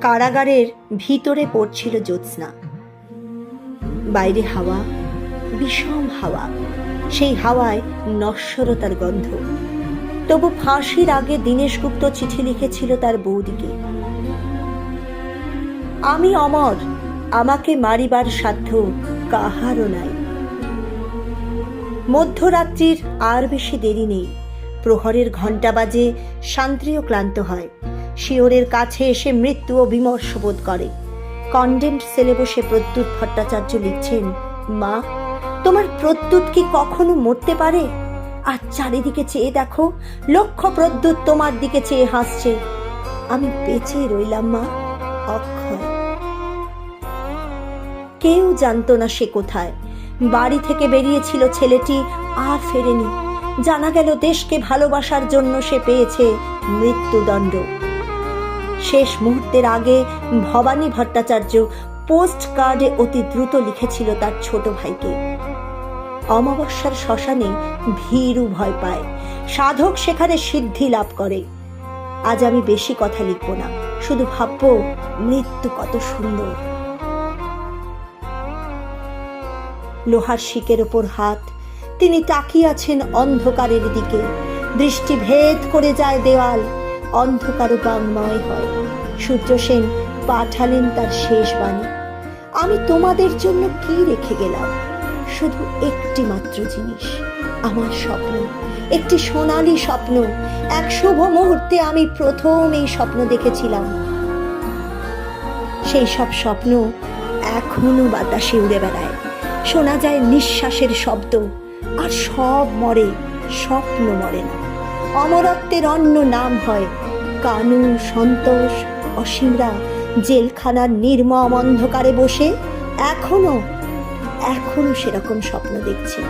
কারাগারের ভিতরে পড়ছিল জ্যোৎস্না। বাইরে হাওয়া, বিষম হাওয়া, সেই হাওয়ায় নশ্বরতার গন্ধ। তবু ফাঁসির আগে দীনেশ গুপ্ত চিঠি লিখেছিল তার বৌদিকে। আমি অমর, আমাকে মারিবার সাধ্য কাহারও নাই। মধ্যরাত্রির আর বেশি দেরি নেই। প্রহরের ঘণ্টা বাজে, শান্তিও ক্লান্ত হয়। শিওরের কাছে এসে মৃত্যু ও বিমর্ষ বোধ করে। কন্ডেন্ট সেলে বসে প্রত্যুৎ ভট্টাচার্য লিখছেন, মা, তোমার প্রত্যুৎ কি কখনো মরতে পারে? আর চারিদিকে চেয়ে দেখো, লক্ষ প্রদ্যুৎ তোমার দিকে চেয়ে হাসছে। আমি বেঁচে রইলাম, মা, অক্ষয়। কেউ জানতো না সে কোথায়। বাড়ি থেকে বেরিয়েছিল ছেলেটি, আর ফেরেনি। জানা গেল দেশকে ভালোবাসার জন্য সে পেয়েছে মৃত্যুদণ্ড। শেষ মুহূর্তের আগে ভবানী ভট্টাচার্য পোস্ট কার্ডে অতি দ্রুত লিখেছিল তার ছোট ভাইকে। অমাবস্যার শ্মশানে ভীরু ভয় পায়। সাধক সেখানে সিদ্ধি লাভ করে। আজ আমি বেশি কথা লিখব না, শুধু ভাববো মৃত্যু কত সুন্দর। লোহার শিকের ওপর হাত, তিনি তাকিয়ে আছেন অন্ধকারের দিকে। দৃষ্টি ভেদ করে যায় দেওয়াল। অন্ধকার বাংময় হয়। সূর্য সেন পাঠালেন তার শেষ বাণী। আমি তোমাদের জন্য কি রেখে গেলাম? শুধু একটি মাত্র জিনিস, আমার স্বপ্ন। একটি সোনালি স্বপ্ন। এক শুভ মুহূর্তে আমি প্রথম এই স্বপ্ন দেখেছিলাম। সেই সব স্বপ্ন এখনও বাতাসে উড়ে বেড়ায়। শোনা যায় নিঃশ্বাসের শব্দ, আর সব মরে, স্বপ্ন মরে না। অমরত্বের অন্য নাম হয় কানু, সন্তোষ, অসীমরা। জেলখানার নির্মম অন্ধকারে বসে এখনও এখনও সেরকম স্বপ্ন দেখছি।